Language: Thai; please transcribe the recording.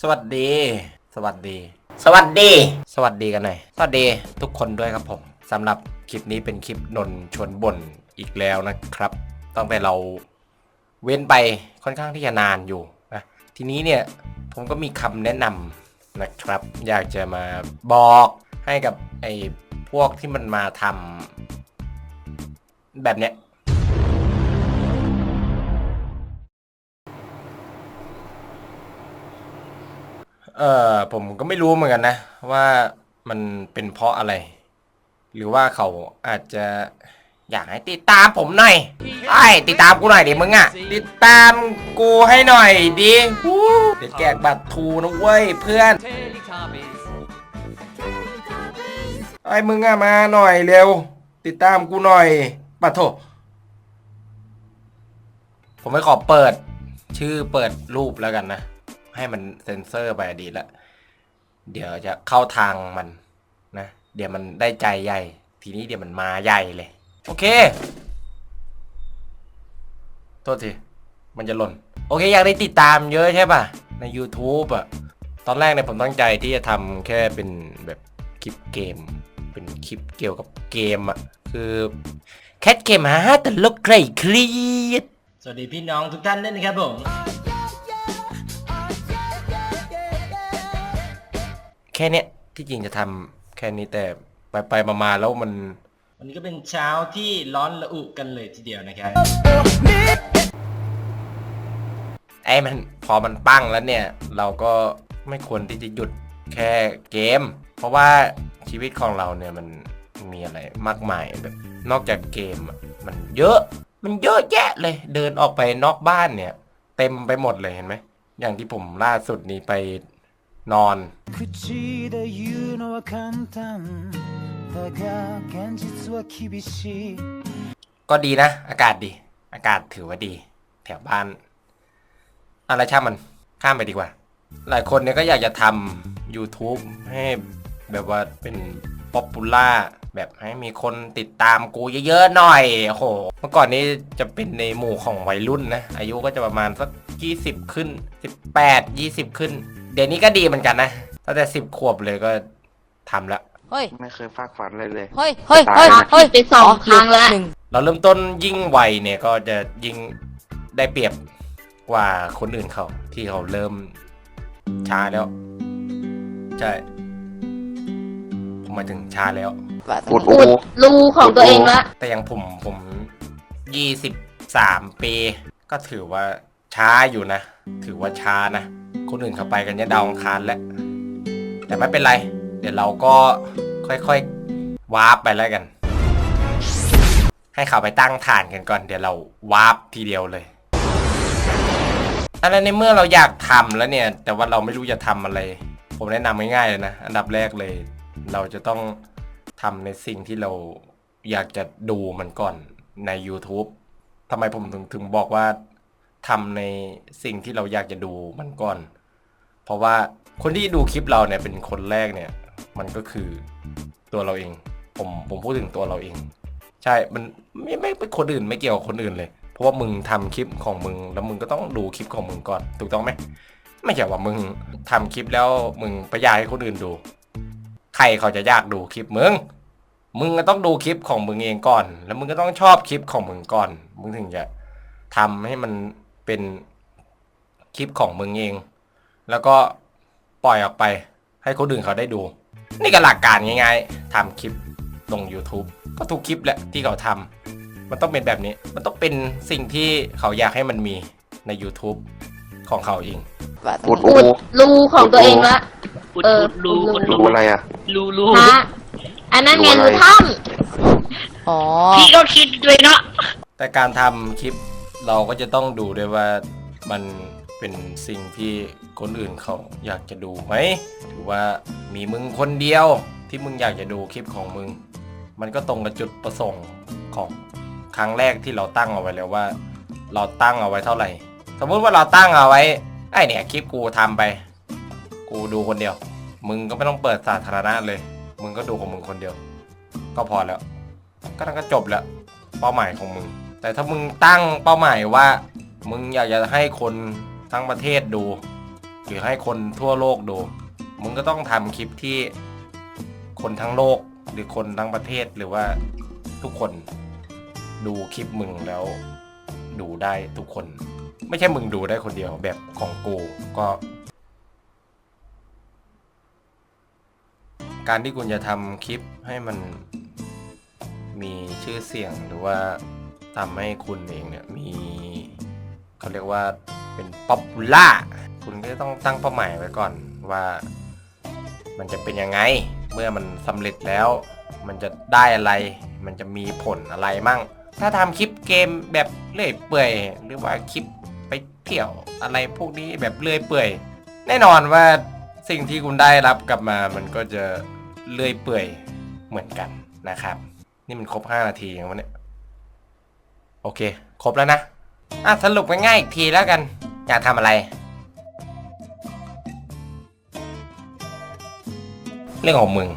สวัสดี สวัสดี สวัสดี สวัสดีกันหน่อย สวัสดีทุกคนด้วยครับผมสำหรับคลิปนี้เป็นคลิปนนชวนบ่นอีกแล้วนะครับ ตั้งแต่เราเว้นไปค่อนข้างที่จะนานอยู่นะทีนี้เนี่ยผมก็มีคำแนะนำนะครับ อยากจะมาบอกให้กับไอ้พวกที่มันมาทำแบบเนี้ย เออผมก็ไม่รู้เหมือนกันนะ ว่ามันเป็นเพราะอะไร หรือว่าเขาอาจจะอยากให้ติดตามผมหน่อยไอ้ติดตามกูหน่อยดิมึงอะติดตามกูให้หน่อยดิเดี๋ยวแจกบัตรทูนะเว้ยเพื่อนไอ้มึงอะมาหน่อยเร็ว ติดตามกูหน่อยบัตรโทผมไม่ขอเปิด ชื่อเปิดรูปแล้วกันนะ ให้มันเซ็นเซอร์ไปอดีตละเดี๋ยวจะเข้าทางมันนะ เดี๋ยวมันได้ใจใหญ่ ทีนี้เดี๋ยวมันมาใหญ่เลย โอเค โทษที มันจะหล่น โอเค อยากได้ติดตามเยอะใช่ป่ะ ใน YouTube อะตอนแรกเนี่ยผมตั้งใจที่จะทำแค่เป็นแบบคลิปเกม เป็นคลิปเกี่ยวกับเกมอะคือแคทเกมฮะแต่ลกใครเครียดสวัสดีพี่น้องทุกท่านด้วยนะครับผม แค่เนี้ยที่จริงจะทำแค่นี้แต่ไปไปๆมาๆแล้วมัน วันนี้ก็เป็นเช้าที่ร้อนระอุกันเลยทีเดียวนะครับ ไอ้มันพอมันปั้งแล้วเนี่ย เราก็ไม่ควรที่จะหยุดแค่เกม เพราะว่าชีวิตของเราเนี่ยมันมีอะไรมากมายแบบนอกจากเกมอะมันเยอะ มันเยอะแยะเลย เดินออกไปนอกบ้านเนี่ย เต็มไปหมดเลยเห็นไหมอย่างที่ผมล่าสุดนี้ไป นอน 口で言うのは簡単だが現実は厳しい ก็ดีนะ อากาศดี อากาศถือว่าดี แถวบ้าน อะไรช่างมันข้ามไปดีกว่า หลายคนเนี่ยก็อยากจะทำ YouTube ให้แบบว่าเป็นป๊อปปูล่าแบบให้มีคนติดตามกูเยอะๆหน่อยโอ้โห เมื่อก่อนนี้จะเป็นในหมู่ของวัยรุ่นนะ อายุก็จะประมาณสัก20 ขึ้น 18 20 ขึ้น เดี๋ยวนี้ก็ดีเหมือนกันนะตั้งแต่10ขวบเลยก็ทำละ เฮ้ย ไม่เคยฝากฝันเลยเลย เฮ้ย เฮ้ยตายเฮ้ยนะเฮ้ยไปสองครั้งแล้วหนึ่งเราเริ่มต้นยิ่งไวเนี่ยก็จะยิ่งได้เปรียบกว่าคนอื่นเขาที่เขาเริ่มช้าแล้ว ใช่ผมหมายถึงช้าแล้วอุดอุอูดรูของตัวเองละ แต่อย่างผมผมยี่สิบสามปี ก็ถือว่าช้าอยู่นะ ถือว่าช้านะ คนอื่นเขาไปกันเนี่ยดาวอังคารแล้วแต่ไม่เป็นไร เดี๋ยวเราก็ค่อยๆวาร์ปไปแล้วกัน ให้เขาไปตั้งฐานกันก่อน เดี๋ยวเราวาร์ปทีเดียวเลยอันนั้นในเมื่อเราอยากทำแล้วเนี่ย แต่ว่าเราไม่รู้จะทำอะไร ผมแนะนำง่ายๆเลยนะอันดับแรกเลย เราจะต้องทำในสิ่งที่เราอยากจะดูมันก่อนใน YouTube ทำไมผมถึงถึงบอกว่าทำในสิ่งที่เราอยากจะดูมันก่อน ราะว่าคนที่ดูคลิปเราเนี่ยเป็นคนแรกเนี่ย มันก็คือตัวเราเอง ผมผมพูดถึงตัวเราเอง ใช่มันไม่ไม่เป็นคนอื่นไม่เกี่ยวกับคนอื่นเลย เพราะว่ามึงทำคลิปของมึง แล้วมึงก็ต้องดูคลิปของมึงก่อน ถูกต้องไหมไม่ใช่ว่ามึงทำคลิปแล้วมึงไปอยากให้คนอื่นดู ใครเขาจะอยากดูคลิปมึงมึงก็ต้องดูคลิปของมึงเองก่อน แล้วมึงก็ต้องชอบคลิปของมึงก่อน มึงถึงจะทำให้มันเป็นคลิปของมึงเอง แล้วก็ปล่อยออกไปให้คนอื่นเขาได้ดู นี่ก็หลักการง่ายๆทำคลิปลง YouTube ก็ทุกคลิปแหละที่เขาทำมันต้องเป็นแบบนี้ มันต้องเป็นสิ่งที่เขาอยากให้มันมีใน YouTube ของเขาเอง อุดอูอุดรูของตัวเองละ อุดเออ อุดรูอุอุดดรูรูอะไรอะ รูรูฮะอันนั้นไงรูรูอะไรถ้อ๋อ พี่ก็คิดด้วยเนาะแต่การทำคลิปเราก็จะต้องดูด้วยว่ามัน เป็นสิ่งที่คนอื่นเขาอยากจะดูไหมหรือว่ามีมึงคนเดียวที่มึงอยากจะดูคลิปของมึง มันก็ตรงกับจุดประสงค์ของครั้งแรกที่เราตั้งเอาไว้แล้วว่า เราตั้งเอาไว้เท่าไหร่ สมมุติว่าเราตั้งเอาไว้ไอ้เนี่ยคลิปกูทำไป กูดูคนเดียว มึงก็ไม่ต้องเปิดสาธารณะเลย มึงก็ดูของมึงคนเดียว ก็พอแล้ว ก็นั่นก็จบแล้วเป้าหมายของมึง แต่ถ้ามึงตั้งเป้าหมายว่า มึงอยากจะให้คน ทั้งประเทศดู หรือให้คนทั่วโลกดู มึงก็ต้องทำคลิปที่คนทั้งโลกหรือคนทั้งประเทศหรือว่าทุกคนดูคลิปมึงแล้ว ดูได้ทุกคน ไม่ใช่มึงดูได้คนเดียวแบบของกูก็ การที่คุณจะทำคลิปให้มันมีชื่อเสียงหรือว่าทำให้คุณเองเนี่ยมีเขาเรียกว่า เป็นป๊อปปูล่าคุณก็ต้องตั้งเป้าหมายไว้ก่อนว่ามันจะเป็นยังไง เมื่อมันสำเร็จแล้ว มันจะได้อะไร มันจะมีผลอะไรมั่ง ถ้าทำคลิปเกมแบบเลื่อยเปื่อยหรือว่าคลิปไปเที่ยวอะไรพวกนี้แบบเลื่อยเปื่อย แน่นอนว่าสิ่งที่คุณได้รับกลับมา มันก็จะเลื่อยเปื่อยเหมือนกันนะครับ นี่มันครบ 5 นาทียังวะเนี่ยโอเค ครบแล้วนะอะสรุปง่ายๆอีกทีแล้วกัน อยากทำอะไร เรื่องของมึง